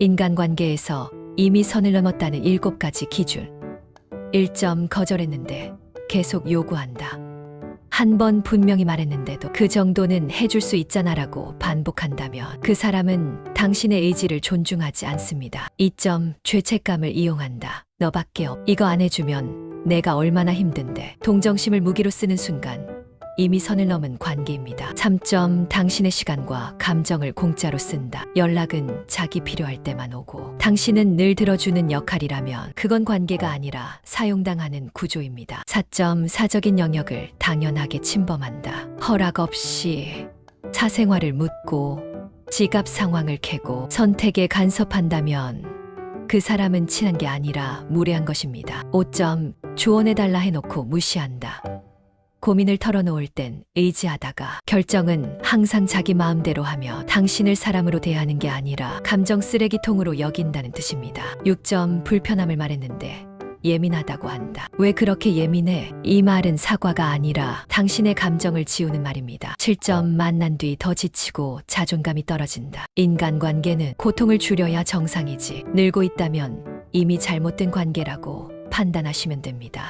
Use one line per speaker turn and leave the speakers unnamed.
인간관계에서 이미 선을 넘었다는 일곱 가지 기준. 1점 거절했는데 계속 요구한다. 한 번 분명히 말했는데도 그 정도는 해줄 수 있잖아라고 반복한다면 그 사람은 당신의 의지를 존중하지 않습니다. 2점 죄책감을 이용한다. 너밖에 없. 이거 안 해주면 내가 얼마나 힘든데. 동정심을 무기로 쓰는 순간 이미 선을 넘은 관계입니다. 3점 당신의 시간과 감정을 공짜로 쓴다. 연락은 자기 필요할 때만 오고 당신은 늘 들어주는 역할이라면 그건 관계가 아니라 사용당하는 구조입니다. 4점 사적인 영역을 당연하게 침범한다. 허락 없이 사생활을 묻고 지갑 상황을 캐고 선택에 간섭한다면 그 사람은 친한 게 아니라 무례한 것입니다. 5점 조언해달라 해놓고 무시한다. 고민을 털어놓을 땐 의지하다가 결정은 항상 자기 마음대로 하며 당신을 사람으로 대하는 게 아니라 감정 쓰레기통으로 여긴다는 뜻입니다. 6점 불편함을 말했는데 예민하다고 한다. 왜 그렇게 예민해? 이 말은 사과가 아니라 당신의 감정을 지우는 말입니다. 7점 만난 뒤 더 지치고 자존감이 떨어진다. 인간관계는 고통을 줄여야 정상이지. 늘고 있다면 이미 잘못된 관계라고 판단하시면 됩니다.